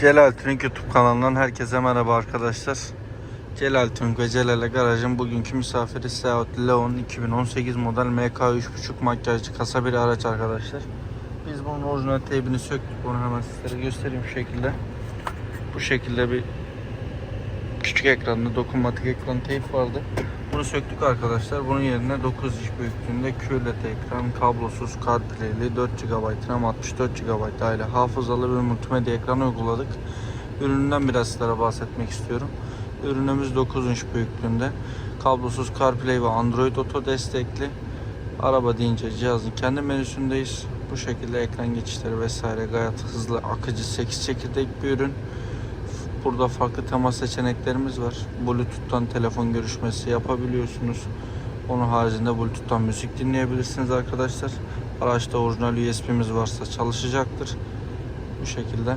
Celal Tünk YouTube kanalından herkese merhaba arkadaşlar. Celal Tünk ve Celal'e garajın bugünkü misafiri Seat Leon 2018 model MK 3.5 makyajlı kasa bir araç arkadaşlar. Biz bunun orijinal teybini söktük. Bunu hemen sizlere göstereyim şu şekilde. Bu şekilde bir küçük ekranlı dokunmatik ekran teyp vardı. Bunu söktük arkadaşlar. Bunun yerine 9 inç büyüklüğünde QLED ekran, kablosuz CarPlay'li 4 GB RAM, 64 GB aile hafızalı bir multimedya ekranı uyguladık. Ürününden biraz sizlere bahsetmek istiyorum. Ürünümüz 9 inç büyüklüğünde. Kablosuz CarPlay ve Android Auto destekli. Araba deyince cihazın kendi menüsündeyiz. Bu şekilde ekran geçişleri vesaire gayet hızlı, akıcı 8 çekirdek bir ürün. Burada farklı temas seçeneklerimiz var. Bluetooth'tan telefon görüşmesi yapabiliyorsunuz. Onun haricinde Bluetooth'tan müzik dinleyebilirsiniz arkadaşlar. Araçta orijinal USB'miz varsa çalışacaktır. Bu şekilde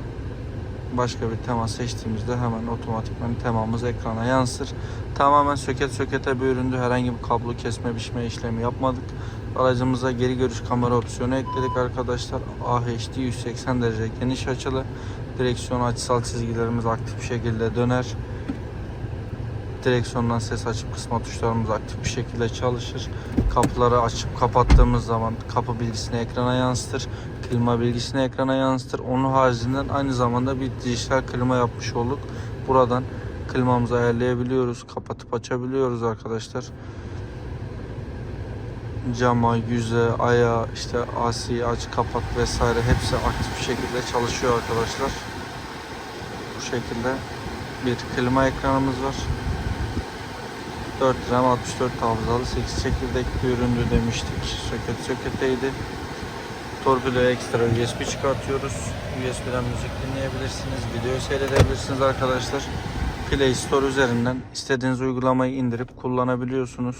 başka bir tema seçtiğimizde hemen otomatikman temamız ekrana yansır. Tamamen söket sökete bir. Herhangi bir kablo kesme biçme işlemi yapmadık. Aracımıza geri görüş kamera opsiyonu ekledik arkadaşlar. AHD 180 derece geniş açılı. Direksiyon açısal çizgilerimiz aktif bir şekilde döner. Direksiyondan ses açıp kısma tuşlarımız aktif bir şekilde çalışır. Kapıları açıp kapattığımız zaman kapı bilgisini ekrana yansıtır. Klima bilgisini ekrana yansıtır. Onun haricinden aynı zamanda bir dijital klima yapmış olduk. Buradan klimamızı ayarlayabiliyoruz. Kapatıp açabiliyoruz arkadaşlar. Cama, yüze, aya, işte AC aç kapat vesaire hepsi aktif bir şekilde çalışıyor arkadaşlar. Bu şekilde bir klima ekranımız var. 4 RAM 64 hafızalı 8 çekirdek bir üründü demiştik. Söket söketeydi. Torpidoya ekstra USB çıkartıyoruz. USB'den müzik dinleyebilirsiniz. Video seyredebilirsiniz arkadaşlar. Play Store üzerinden istediğiniz uygulamayı indirip kullanabiliyorsunuz.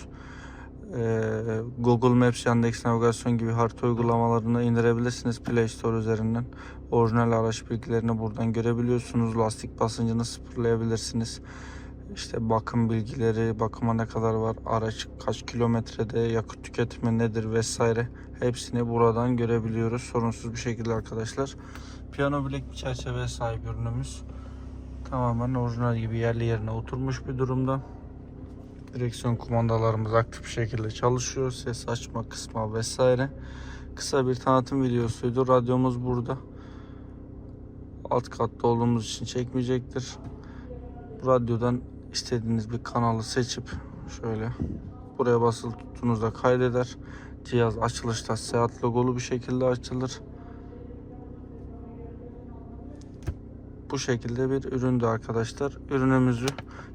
Ee, Google Maps, Yandex Navigasyon gibi harita uygulamalarını indirebilirsiniz Play Store üzerinden. Orijinal araç bilgilerini buradan görebiliyorsunuz. Lastik basıncını sıfırlayabilirsiniz. İşte bakım bilgileri, bakıma ne kadar var, araç kaç kilometrede, yakıt tüketimi nedir vesaire hepsini buradan görebiliyoruz sorunsuz bir şekilde arkadaşlar. Piyano bilek bir çerçeveye sahip ürünümüz. Tamamen orijinal gibi yerli yerine oturmuş bir durumda. Direksiyon kumandalarımız aktif şekilde çalışıyor. Ses açma, kısma vesaire. Kısa bir tanıtım videosuydu. Radyomuz burada. Alt katta olduğumuz için çekmeyecektir. Bu radyodan istediğiniz bir kanalı seçip şöyle buraya basılı tuttuğunuzda kaydeder. Cihaz açılışta Seat logolu bir şekilde açılır. Bu şekilde bir üründü arkadaşlar. Ürünümüzü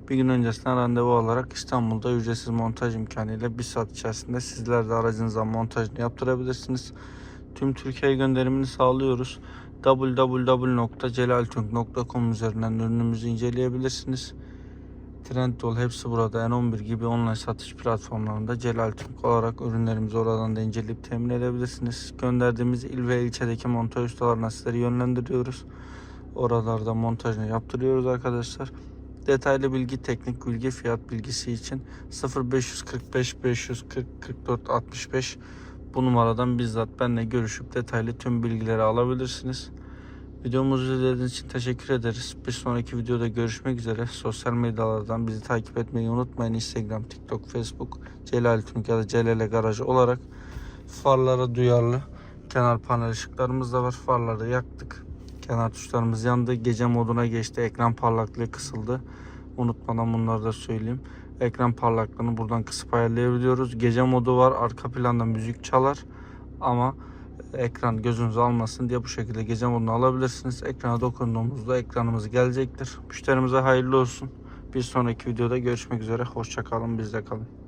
bir gün öncesinden randevu alarak İstanbul'da ücretsiz montaj imkanıyla bir saat içerisinde sizler de aracınıza montajını yaptırabilirsiniz. Tüm Türkiye gönderimini sağlıyoruz. www.celaltürk.com üzerinden ürünümüzü inceleyebilirsiniz. Trendyol hepsi burada N11 gibi online satış platformlarında Celal Türk olarak ürünlerimizi oradan da inceleyip temin edebilirsiniz. Gönderdiğimiz il ve ilçedeki montaj ustalarına sizleri yönlendiriyoruz. Oralarda montajını yaptırıyoruz arkadaşlar. Detaylı bilgi, teknik bilgi, fiyat bilgisi için 0545 540 44 65 bu numaradan bizzat benimle görüşüp detaylı tüm bilgileri alabilirsiniz. Videomuzu izlediğiniz için teşekkür ederiz. Bir sonraki videoda görüşmek üzere. Sosyal medyalardan bizi takip etmeyi unutmayın. Instagram, TikTok, Facebook, Celal Tünk ya da Celale Garajı olarak farlara duyarlı kenar panel ışıklarımız da var. Farları yaktık. Kenar tuşlarımız yandı. Gece moduna geçti. Ekran parlaklığı kısıldı. Unutmadan bunları da söyleyeyim. Ekran parlaklığını buradan kısıp ayarlayabiliyoruz. Gece modu var. Arka planda müzik çalar. Ama ekran gözünüzü almasın diye bu şekilde gece modunu alabilirsiniz. Ekrana dokunduğumuzda ekranımız gelecektir. Müşterimize hayırlı olsun. Bir sonraki videoda görüşmek üzere. Hoşçakalın. Bizde kalın.